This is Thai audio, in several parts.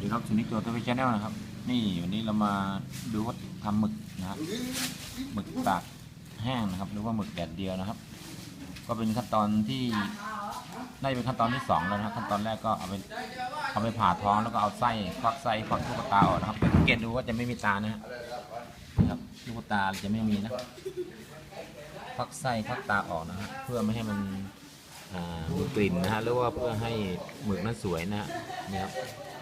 ดีครับสนิจโจทวีชแนลนะครับ นี่วันนี้เรามาดูว่าทำหมึกนะฮะหมึกตากแห้งนะครับหรือว่าหมึกแดดเดียวนะครับ ก็เป็นขั้นตอนที่น่าจะเป็นขั้นตอนที่สองแล้วนะครับขั้นตอนแรกก็เอาไปเอาไปผ่าท้องแล้วก็เอาไส้ควักไส้ควักลูกตาออกนะครับสังเกตดูว่าจะไม่มีตานะฮะนะครับลูกตาจะไม่มีนะควักไส้ควักตาออกนะฮะเพื่อไม่ให้มันมีกลิ่นนะฮะหรือว่าเพื่อให้หมึกนั้นสวยนะฮะนี่ครับ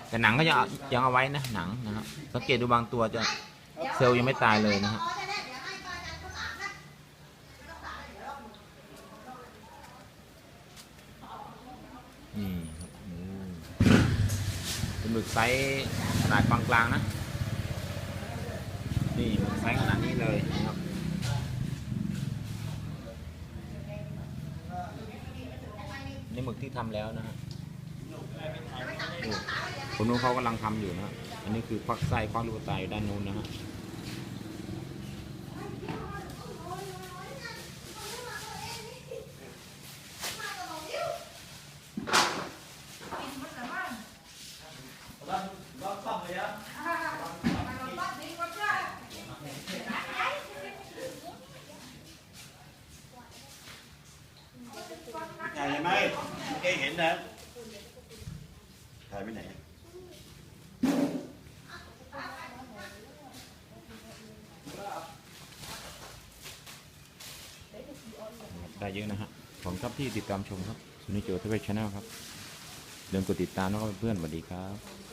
แต่หนังก็ยังเอายังเอาไว้นะหนังนะครับสังเกตดูบางตัวจะเซลล์ยังไม่ตายเลยนะฮะนี่ครับเป็นหมึกไซส์ขนาดกลางๆนะ นี่หมึกไซส์ขนาดนี้เลยนะครับนี่หมึกที่ทำแล้วนะฮะนี่ คนนู้นเขากำลังทำอยู่นะฮะอันนี้คือควักไส้ควักลูกตาอยู่ด้านนู้นนะฮะถ่ายไหมไม่เคยเห็นนะถ่ายไปไหน ได้เยอะนะฮะผมครับที่ติดตามชมครับสุนิจโจทเวีชแนลครับเดินกดติดตามแล้วก็เพื่อนสวัสดีครับ